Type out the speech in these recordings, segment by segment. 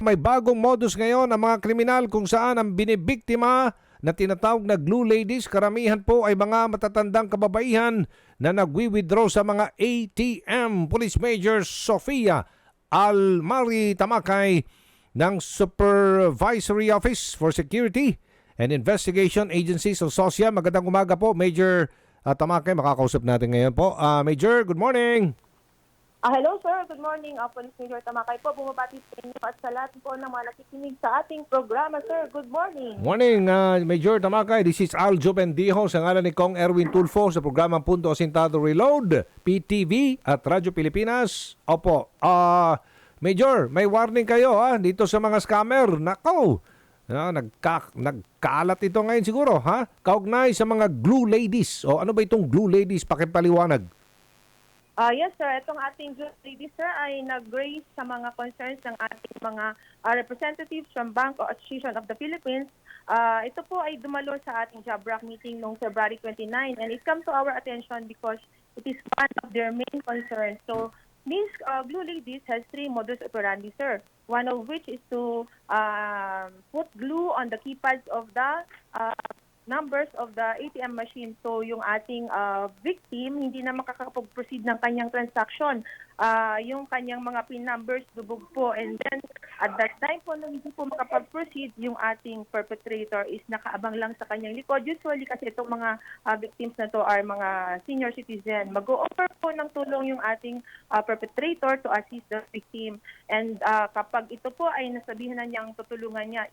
May bagong modus ngayon ang mga kriminal kung saan ang binibiktima na tinatawag na glue ladies, karamihan po ay mga matatandang kababaihan na nagwi-withdraw sa mga ATM. Police Major Sofia Almari Tamakay ng Supervisory Office for Security and Investigation Agency sa SOSYA. Magandang umaga po, Major uh, Tamakay. Makakausap natin ngayon po. Ah, Major, good morning. Ah, hello sir, good morning. Uh, Police Major Tamakay po, bumabati sa inyo at sa lahat po ng mga nakikinig sa ating programa sir. Good morning. Morning, uh, Major Tamakay. This is Aljo Bendijo sa ngalan ni Kong Erwin Tulfo sa programang Punto Asintado Reload, PTV at Radyo Pilipinas. Opo, ah Major, may warning kayo ha, dito sa mga scammer. Nako, ah, nagka, nagkalat ito ngayon siguro ha? Kaugnay sa mga glue ladies. O ano ba itong glue ladies? Pakipaliwanag. Ah, yes sir, itong ating Lady sir ay nag-raise sa mga concerns ng ating mga ah, representatives from Bank Association of the Philippines. Ah, ito po ay dumalo sa ating Jabrak meeting noong February 29 and it comes to our attention because it is one of their main concerns. So, these uh, Blue Ladies has three modus operandi, sir. One of which is to um, put glue on the keypads of the uh, numbers of the ATM machine. So yung ating uh, victim hindi na makakapag-proceed ng kanyang transaction. Ah, yung kanyang mga PIN numbers dubog po and then at that time po nung hindi po makapag-proceed, yung ating perpetrator is nakaabang lang sa kanyang likod. Usually kasi itong mga ah, victims na to are mga senior citizen. Mag-o-offer po ng tulong yung ating ah, perpetrator to assist the victim. And ah, kapag ito po ay nasabihan na niyang tutulungan niya,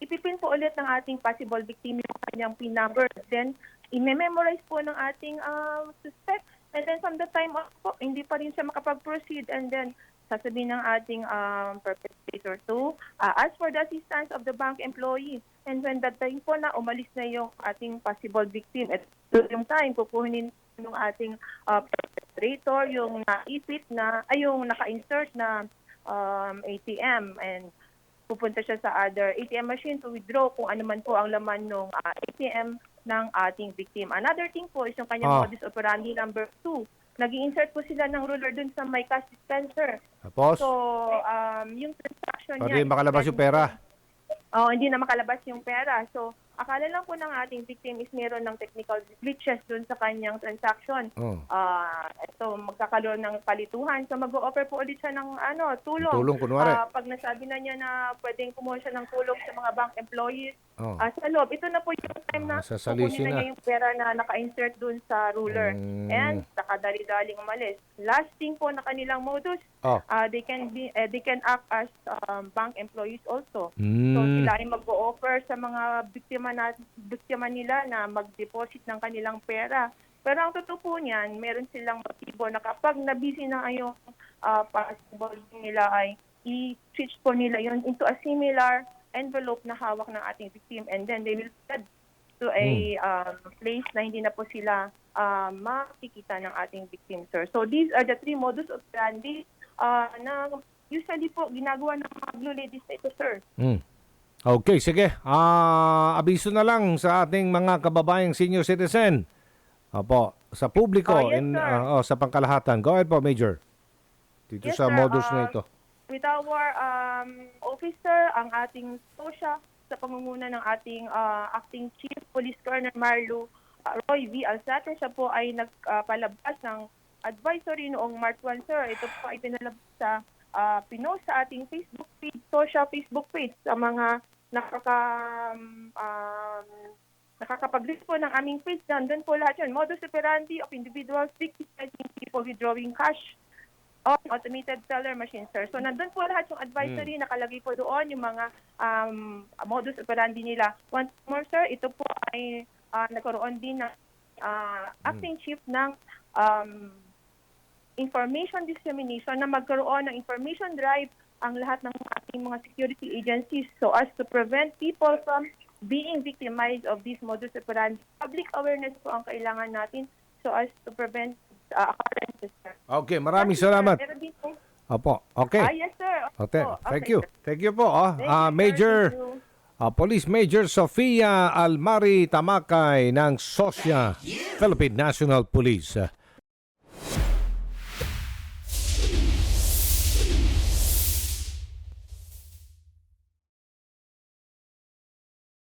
ipipin po ulit ng ating possible victim yung kanyang PIN number. Then, i-memorize po ng ating ah, suspect. And then from the time off po, hindi pa rin siya makapag-proceed. And then, sasabihin ng ating um, perpetrator to uh, ask for the assistance of the bank employee. And when that time po na umalis na yung ating possible victim, at yung time, kukunin ng ating uh, perpetrator yung naipit na, ay yung naka-insert na um, ATM and pupunta siya sa other ATM machine to withdraw kung ano man po ang laman ng ATM ng ating victim. Another thing po is yung kanyang Ah. modus operandi number two. nag insert po sila ng ruler dun sa may cash dispenser. Tapos, So, um, yung transaction para niya... di makalabas yung pera. Oo, hindi na makalabas yung pera. So, akala lang po ng ating victim is meron ng technical glitches dun sa kanyang transaction. Oh. Ah, ito magkakaroon ng palituhan. So mag-o-offer po ulit siya ng ano, tulong. Tulong, kunwari. Ah, pag nasabi na niya na pwedeng kumuha siya ng tulong sa mga bank employees Oh. ah, sa loob, ito na po yung time na sasalisin kukunin na na. niya yung pera na naka-insert dun sa ruler. Mm. And nakadali-daling umalis. Last thing po na kanilang modus, Oh. ah, they can be eh, they can act as um, bank employees also. So Mm. sila ay mag-o-offer sa mga biktima na biktima nila na mag-deposit ng kanilang pera. Pero ang totoo po niyan, meron silang motibo na kapag nabisi na yung uh, possible nila ay i-switch po nila yun into a similar envelope na hawak ng ating victim and then they will send to a um, place na hindi na po sila uh, makikita ng ating victim, sir. So these are the three modus operandi uh, na usually po ginagawa ng mga blue ladies na ito, sir. Mm. Okay, sige. Ah, abiso na lang sa ating mga kababayang senior citizen. Opo, sa publiko Oh, yes, in, sir. ah, oh, sa pangkalahatan. Go ahead po, Major. Dito Yes, sa sir. modus Um, na ito. With our um, officer, ang ating SOSYA, sa pangunguna ng ating uh, acting chief police colonel Marlo uh, Roy V. Alzate, siya po ay nagpalabas ng advisory noong March 1, sir. Ito po ay pinalabas sa uh, pinost sa ating Facebook page, SOSYA Facebook page sa mga nakaka um, nakakapag-list po ng aming page. Nandun po lahat yun. Modus operandi of individuals victimizing people withdrawing cash on automated teller machine, sir. So, nandun po lahat yung advisory, nakalagay po doon yung mga um, modus operandi nila. Once more, sir, ito po ay ah, nagkaroon din ng ah, acting chief ng um, information dissemination na magkaroon ng information drive ang lahat ng ating mga security agencies so as to prevent people from being victimized of this modus operandi. Public awareness po ang kailangan natin so as to prevent uh, occurrences. Okay, maraming salamat. Opo, okay. Ah, yes, sir. Okay, Opo. thank Okay, you. sir. Thank you po. Thank you, sir. Major Ah, Police Major Sofia Almari Tamakay ng SOSYA, Philippine National Police.